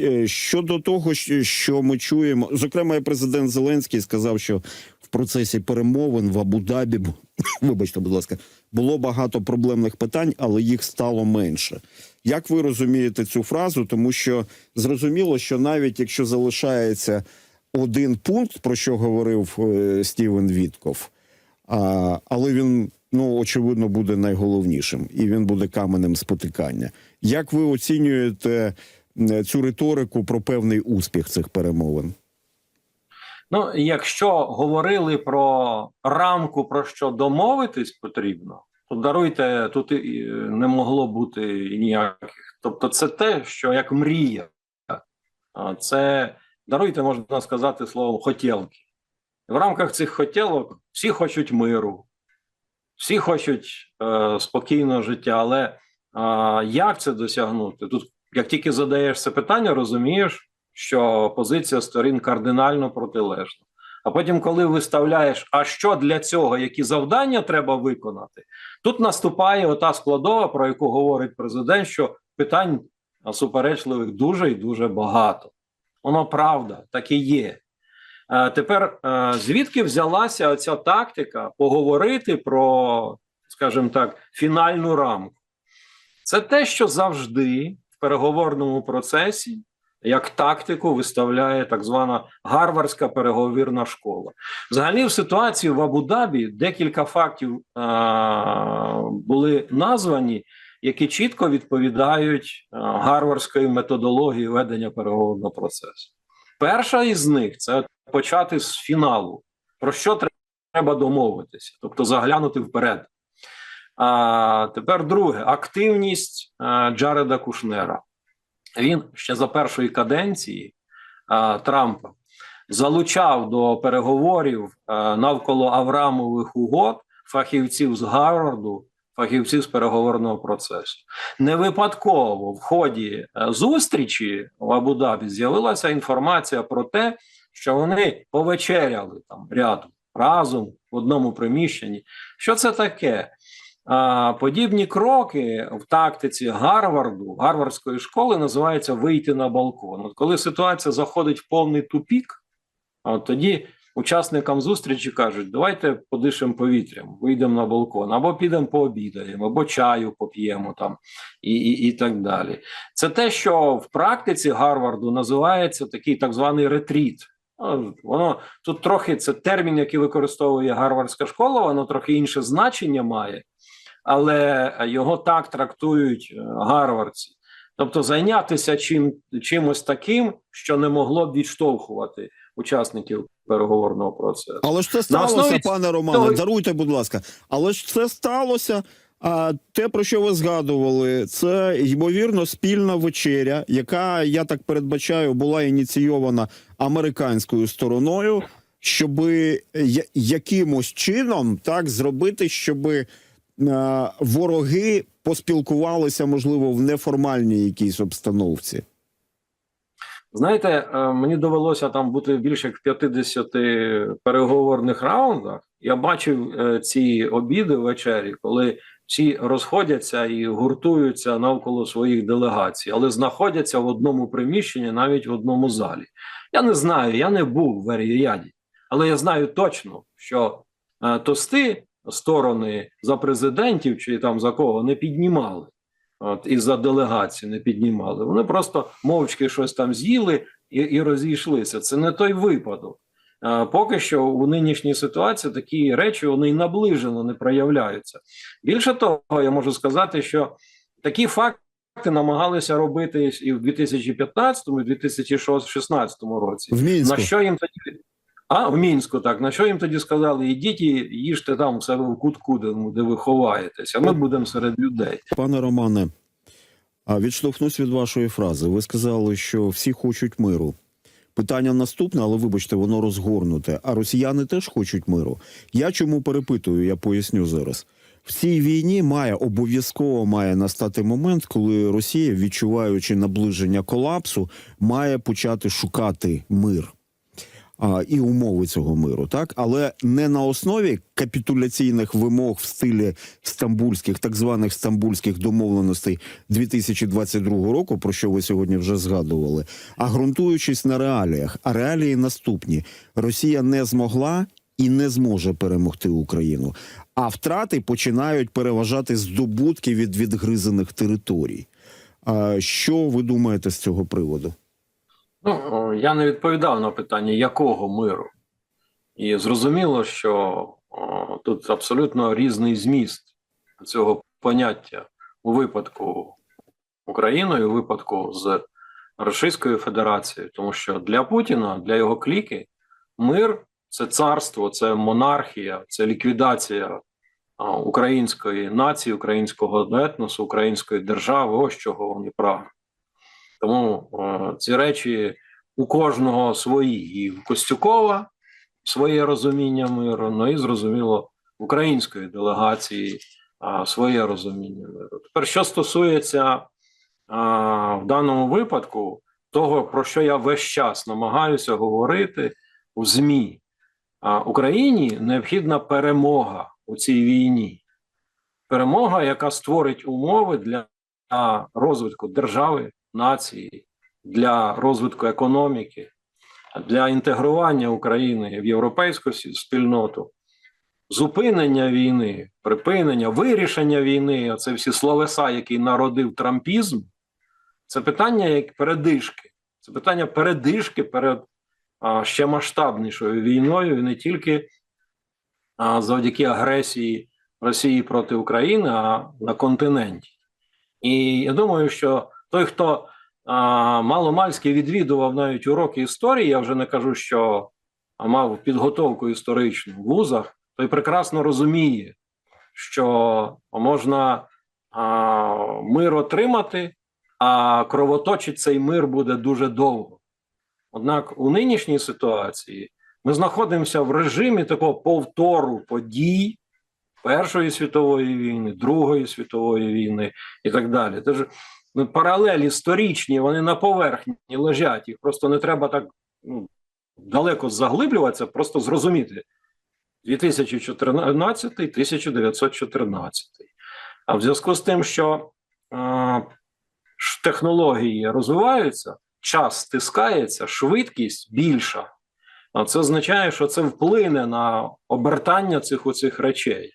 щ- щодо того, що ми чуємо, зокрема, президент Зеленський сказав, що в процесі перемовин в Абу-Дабі, вибачте, будь ласка, було багато проблемних питань, але їх стало менше. Як ви розумієте цю фразу? Тому що зрозуміло, що навіть якщо залишається один пункт, про що говорив е, Стівен Вітков, а, але він ну очевидно буде найголовнішим, і він буде каменем спотикання. Як ви оцінюєте цю риторику про певний успіх цих перемовин? Ну, якщо говорили про рамку, про що домовитись потрібно, то даруйте, тут і не могло бути ніяких. Тобто, це те, що як мрія, це даруйте, можна сказати словом хотілки. В рамках цих хотілок всі хочуть миру, всі хочуть е, спокійного життя, але е, як це досягнути? Тут, як тільки задаєш це питання, розумієш, що позиція сторін кардинально протилежна. А потім, коли виставляєш, а що для цього, які завдання треба виконати, тут наступає ота складова, про яку говорить президент, що питань суперечливих дуже і дуже багато. Воно правда, так і є. Е, тепер е, звідки взялася оця тактика поговорити про, скажімо так, фінальну рамку? Це те, що завжди переговорному процесі як тактику виставляє так звана гарвардська переговірна школа. Взагалі, в ситуації в Абу-Дабі декілька фактів а, були названі, які чітко відповідають гарвардської методології ведення переговорного процесу. Перша із них це почати з фіналу. Про що треба домовитися, тобто заглянути вперед. А тепер друге: активність Джареда Кушнера. Він ще за першої каденції а, Трампа залучав до переговорів а, навколо Аврамових угод фахівців з Гарварду, фахівців з переговорного процесу. Не випадково в ході е, зустрічі в Абу-Дабі з'явилася інформація про те, що вони повечеряли там рядом разом в одному приміщенні. Що це таке? Подібні кроки в тактиці Гарварду, Гарвардської школи називаються вийти на балкон. От коли ситуація заходить в повний тупік, от тоді учасникам зустрічі кажуть: давайте подишемо повітрям, вийдемо на балкон, або підемо пообідаємо, або чаю поп'ємо там і, і, і так далі. Це те, що в практиці Гарварду називається такий так званий ретріт. Ну, Воно тут трохи це термін, який використовує Гарвардська школа, воно трохи інше значення має але його так трактують е, гарвардці. Тобто зайнятися чим, чимось таким, що не могло б відштовхувати учасників переговорного процесу. Але ж це сталося, основі пане Романе. цього- Даруйте, будь ласка. Але ж це сталося. А те, про що ви згадували, це ймовірно спільна вечеря, яка я так передбачаю, була ініційована американською стороною, щоб якимось чином так зробити, щоб вороги поспілкувалися, можливо, в неформальній якійсь обстановці. Знаєте, е, мені довелося там бути більше як в 50 переговорних раундах. Я бачив е, ці обіди ввечері, коли всі розходяться і гуртуються навколо своїх делегацій, але знаходяться в одному приміщенні, навіть в одному залі. Я не знаю, я не був в Еріяді, але я знаю точно, що е, тости сторони за президентів чи там за кого не піднімали. От і за делегації не піднімали. Вони просто мовчки щось там з'їли і, і розійшлися. Це не той випадок. Поки що у нинішній ситуації такі речі вони й наближено не проявляються. Більше того, я можу сказати, що такі факти намагалися робити і в 2015, і в 2016 році. В Мінську. На що їм тоді а в мінську так на що їм тоді сказали? Ідіть і їжте там у себе в кутку, де, ви ховаєтесь, а ми будемо серед людей. Пане Романе, а відштовхнусь від вашої фрази. Ви сказали, що всі хочуть миру. Питання наступне, але вибачте, воно розгорнуте. А росіяни теж хочуть миру. Я чому перепитую, я поясню зараз. В цій війні має обов'язково має настати момент, коли Росія, відчуваючи наближення колапсу, має почати шукати мир. А, і умови цього миру, так але не на основі капітуляційних вимог в стилі стамбульських, так званих стамбульських домовленостей 2022 року, про що ви сьогодні вже згадували, а ґрунтуючись на реаліях. А реалії наступні: Росія не змогла і не зможе перемогти Україну. А втрати починають переважати здобутки від відгризаних територій. Що ви думаєте з цього приводу? Ну, я не відповідав на питання, якого миру. І зрозуміло, що о, тут абсолютно різний зміст цього поняття у випадку Україною, у випадку з Російською Федерацією, тому що для Путіна, для його кліки, мир це царство, це монархія, це ліквідація а, української нації, українського етносу, української держави. Ось чого вони прагнуть. Тому е, ці речі у кожного свої. І в Костюкова своє розуміння миру, ну і зрозуміло, в української делегації а, своє розуміння миру. Тепер, що стосується а, в даному випадку того, про що я весь час намагаюся говорити у ЗМІ, а, Україні необхідна перемога у цій війні. Перемога, яка створить умови для розвитку держави, нації, для розвитку економіки, для інтегрування України в європейську спільноту, зупинення війни, припинення, вирішення війни це всі словеса, які народив трампізм, це питання як передишки. Це питання передишки перед а, ще масштабнішою війною, і не тільки а, завдяки агресії Росії проти України, а на континенті. І я думаю, що той, хто а, маломальськи відвідував навіть уроки історії, я вже не кажу, що мав підготовку історичну в вузах, той прекрасно розуміє, що можна а, мир отримати, а кровоточить цей мир буде дуже довго. Однак у нинішній ситуації ми знаходимося в режимі такого повтору подій Першої світової війни, Другої світової війни і так далі. Тож паралелі історичні, вони на поверхні лежать. Їх просто не треба так ну, далеко заглиблюватися, просто зрозуміти. 2014-1914. А в зв'язку з тим, що е, технології розвиваються, час стискається, швидкість більша. А це означає, що це вплине на обертання цих оцих речей.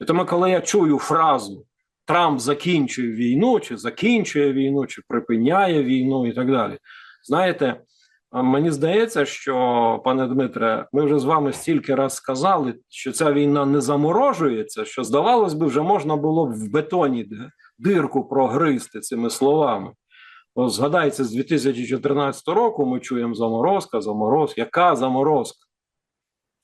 І тому, коли я чую фразу Трамп закінчує війну, чи закінчує війну, чи припиняє війну, і так далі. Знаєте, мені здається, що, пане Дмитре, ми вже з вами стільки раз сказали, що ця війна не заморожується, що, здавалось би, вже можна було б в бетоні дирку прогризти цими словами. О, згадайте, з 2014 року ми чуємо заморозка, заморозка. Яка заморозка?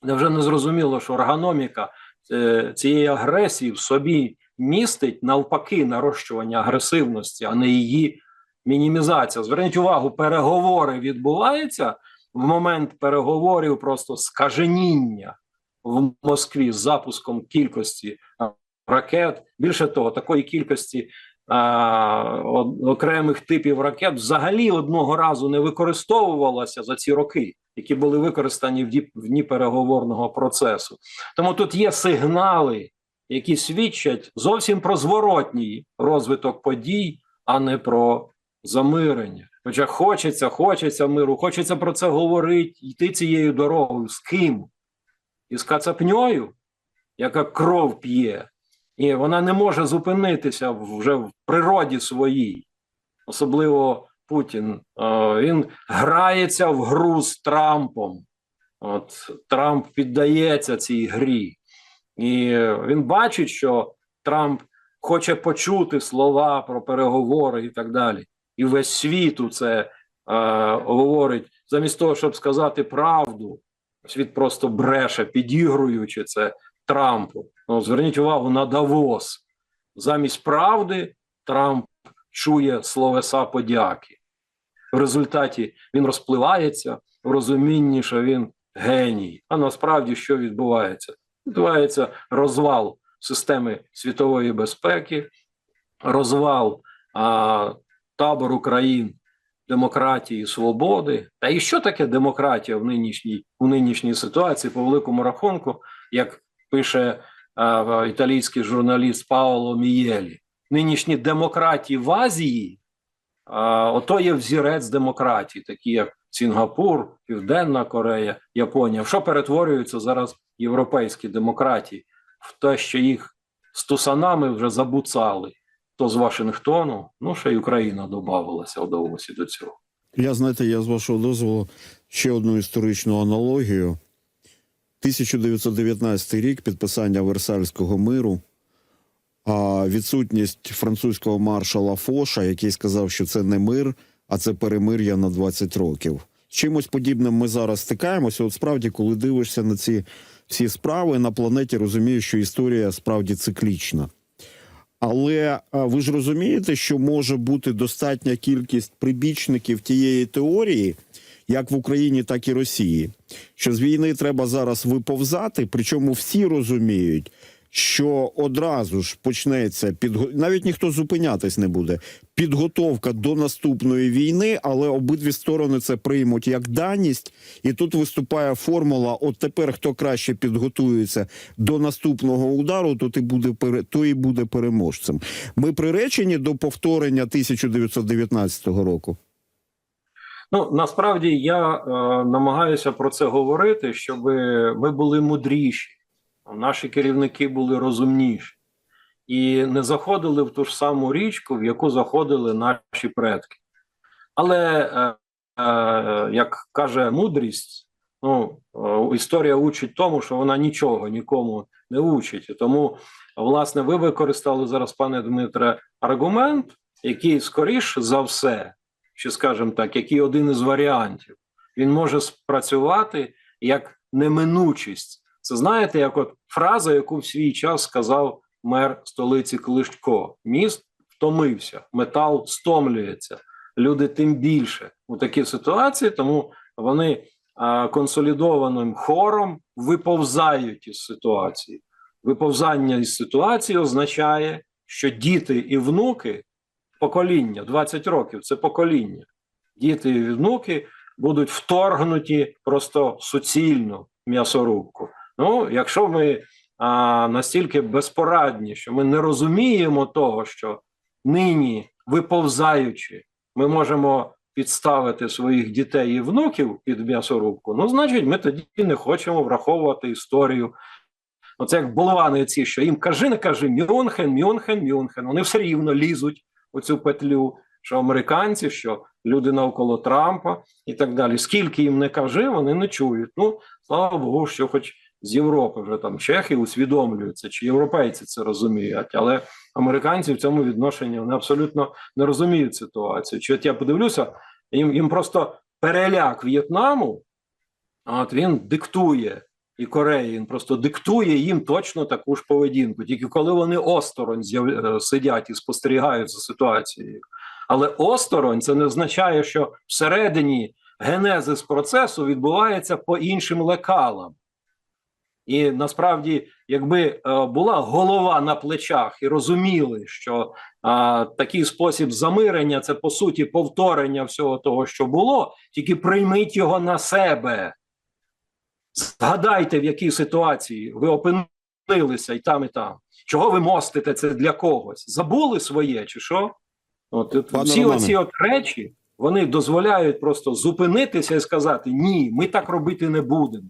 Невже не зрозуміло, що органоміка е, цієї агресії в собі містить навпаки нарощування агресивності, а не її мінімізація. Зверніть увагу, переговори відбуваються в момент переговорів просто скаженіння в Москві з запуском кількості ракет. Більше того, такої кількості а, окремих типів ракет взагалі одного разу не використовувалося за ці роки, які були використані в дні переговорного процесу. Тому тут є сигнали, які свідчать зовсім про зворотній розвиток подій, а не про замирення. Хоча хочеться, хочеться миру, хочеться про це говорити, йти цією дорогою. З ким? Із кацапньою, яка кров п'є, і вона не може зупинитися вже в природі своїй. Особливо Путін. Е, Він грається в гру з Трампом. От Трамп піддається цій грі. І він бачить, що Трамп хоче почути слова про переговори і так далі. І весь світ у це е, говорить, замість того, щоб сказати правду, світ просто бреше, підігруючи це Трампу. Ну, зверніть увагу на Давос. Замість правди Трамп чує словеса подяки. В результаті він розпливається в розумінні, що він геній. А насправді що відбувається? Відбувається розвал системи світової безпеки, розвал а, табору країн, демократії, свободи. Та і що таке демократія в нинішній, у нинішній ситуації, по великому рахунку, як пише е, італійський журналіст Паоло Мієлі, нинішні демократії в Азії, е, ото є взірець демократії, такі як Сінгапур, Південна Корея, Японія. В що перетворюються зараз європейські демократії? В те, що їх з тусанами вже забуцали. То з Вашингтону, ну ще й Україна додавалася вдалося до цього. Я знаєте, я з вашого дозволу ще одну історичну аналогію. 1919 рік підписання Версальського миру, а відсутність французького маршала Фоша, який сказав, що це не мир, а це перемир'я на 20 років. Чимось подібним ми зараз стикаємося. От справді, коли дивишся на ці всі справи на планеті, розумієш, що історія справді циклічна. Але ви ж розумієте, що може бути достатня кількість прибічників тієї теорії, як в Україні, так і Росії, що з війни треба зараз виповзати, причому всі розуміють, що одразу ж почнеться підго... навіть ніхто зупинятись не буде. Підготовка до наступної війни, але обидві сторони це приймуть як даність, і тут виступає формула: от тепер хто краще підготується до наступного удару, то ти буде то і буде переможцем. Ми приречені до повторення 1919 року. Ну насправді я е, намагаюся про це говорити, щоб ми були мудріші, наші керівники були розумніші і не заходили в ту ж саму річку, в яку заходили наші предки. Але е, е, як каже мудрість, ну е, історія учить тому, що вона нічого нікому не учить. І тому, власне, ви використали зараз, пане Дмитре, аргумент, який скоріш за все чи, скажімо так, який один із варіантів, він може спрацювати як неминучість. Це знаєте, як от фраза, яку в свій час сказав мер столиці Кличко: міст втомився, метал стомлюється, люди тим більше у такій ситуації, тому вони консолідованим хором виповзають із ситуації. Виповзання із ситуації означає, що діти і внуки покоління, 20 років це покоління. Діти і внуки будуть вторгнуті просто суцільно м'ясорубку. Ну, якщо ми а, настільки безпорадні, що ми не розуміємо того, що нині, виповзаючи, ми можемо підставити своїх дітей і внуків під м'ясорубку, ну, значить, ми тоді не хочемо враховувати історію. Оце як болвани ці, що їм кажи, не кажи, Мюнхен, Мюнхен, Мюнхен. Вони все рівно лізуть у цю петлю, що американці, що люди навколо Трампа і так далі. Скільки їм не кажи, вони не чують. Ну слава Богу, що хоч з Європи вже там чехи усвідомлюються, чи європейці це розуміють, але американці в цьому відношенні вони абсолютно не розуміють ситуацію. Чи от я подивлюся, їм, їм просто переляк В'єтнаму, а от він диктує. І Кореї він просто диктує їм точно таку ж поведінку, тільки коли вони осторонь е, сидять і спостерігають за ситуацією. Але осторонь це не означає, що всередині генезис процесу відбувається по іншим лекалам. І насправді, якби е, була голова на плечах і розуміли, що а, такий спосіб замирення це по суті повторення всього того, що було, тільки прийміть його на себе. Згадайте, в якій ситуації ви опинилися і там, і там. Чого ви мостите це для когось? Забули своє, чи що? От, от всі Романе. оці от речі вони дозволяють просто зупинитися і сказати: ні, ми так робити не будемо.